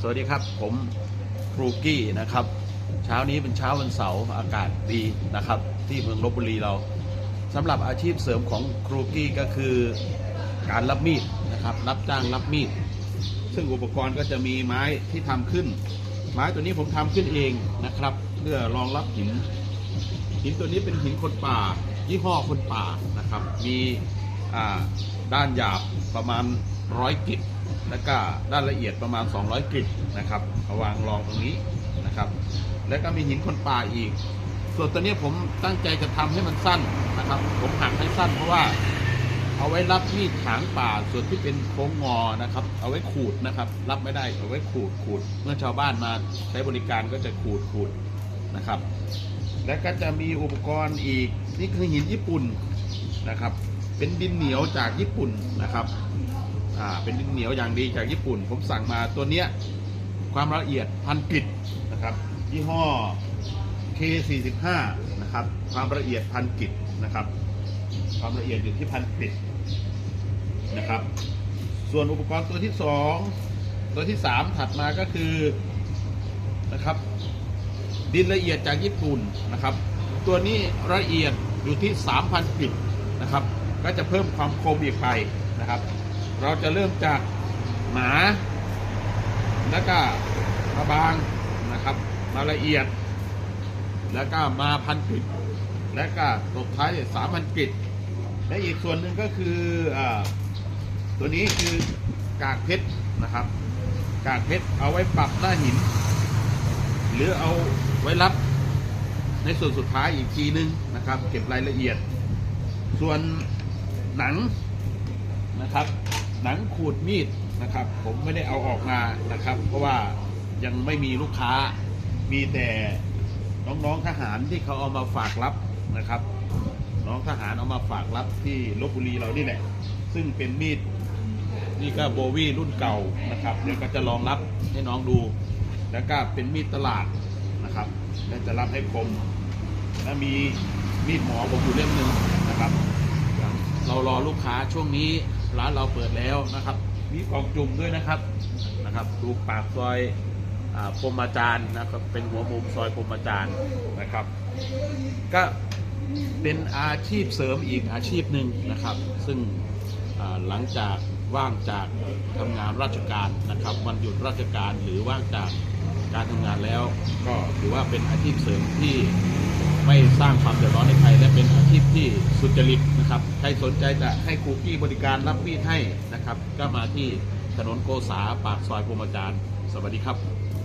สวัสดีครับ ผมครูกี้นะครับ เช้านี้เป็นเช้าวันเสาร์อากาศดีนะครับ ที่เมืองลบบุรีเราสำหรับอาชีพเสริมของครูกี้ก็คือการรับมีดนะครับ รับจ้างรับมีด ซึ่งอุปกรณ์ก็จะมีไม้ที่ทำขึ้น ไม้ตัวนี้ผมทำขึ้นเองนะครับ เพื่อรองรับหิน หินตัวนี้เป็นหินคนป่า ยี่ห้อคนป่านะครับ มีด้านหยาบประมาณร้อยกิจ แล้วก็ด้านละเอียดประมาณ 200กิจนะครับเอาวางรองตรงนี้นะครับ แล้วก็มีหินคนป่าอีก ส่วนตัวนี้ผมตั้งใจจะทำให้มันสั้นนะครับ ผมหักให้สั้นเพราะว่าเอาไว้รับมีดถางป่าส่วนที่เป็นโค้งงอนะครับ เอาไว้ขูดนะครับ รับไม่ได้เอาไว้ขูดขูด เมื่อชาวบ้านมาใช้บริการก็จะขูดขูดนะครับ และก็จะมีอุปกรณ์อีกนี่คือหินญี่ปุ่นนะครับ เป็นดินเหนียวจากญี่ปุ่นนะครับ อ่าเป็นเหนียวอย่างดีจากญี่ปุ่น ผมสั่งมาตัวเนี้ยความละเอียดพันกริดนะครับยี่ห้อ K45 นะครับ ความละเอียดพันกริดนะครับ ความละเอียดอยู่ที่พันกริดนะครับ ส่วนอุปกรณ์ตัวที่สองตัวที่สามถัดมาก็คือนะครับ ดินละเอียดจากญี่ปุ่นนะครับ ตัวนี้ละเอียดอยู่ที่ 3,000กริดนะครับ ก็จะเพิ่มความคมอีกไปนะครับ เราจะเริ่มจากหนา แล้วก็มาบางนะครับ มาละเอียด แล้วก็มาพันกิดแล้วก็ตบท้ายสามพันกิดและอีกส่วนหนึ่งก็คืออตัวนี้คือกากเพชรนะครับ กากเพชรเอาไว้ปรับหน้าหิน หรือเอาไว้รับในส่วนสุดท้ายอีกทีนึงนะครับ เก็บรายละเอียด ส่วนหนังนะครับ หนังขูดมีดนะครับ ผมไม่ได้เอาออกมานะครับ เพราะว่ายังไม่มีลูกค้ามีแต่น้องๆทหารที่เขาเอามาฝากรับนะครับ น้องทหารเอามาฝากรับที่ลบบุรีเรานี่แหละ ซึ่งเป็นมีดนี่ก็โบวี่รุ่นเก่านะครับเดี๋ยวก็จะลองรับให้น้องดู แล้วก็เป็นมีดตลาดนะครับและจะรับให้คมและมีมีดหมอผมอยู่เล่มหนึ่งนะครับ เรารอลูกค้าช่วงนี้ ร้านเราเปิดแล้วนะครับ มีกล่องจุ่มด้วยนะครับนะครับ ดูปากซอยพรมอาจารย์นะครับ เป็นหัวมุมซอยพรมอาจารย์นะครับ ก็เป็นอาชีพเสริมอีกอาชีพหนึ่งนะครับ ซึ่งหลังจากว่างจากทำงานราชการนะครับ วันหยุดราชการหรือว่างจากการทำงานแล้ว ก็ถือว่าเป็นอาชีพเสริมที่ ไม่สร้างความเดือดร้อนให้ใครและเป็นอาชีพที่สุจริตนะครับใครสนใจจะให้ครูกี้บริการรับมีดให้นะครับ ก็มาที่ถนนโกษาปากซอยพรมอาจารย์ สวัสดีครับ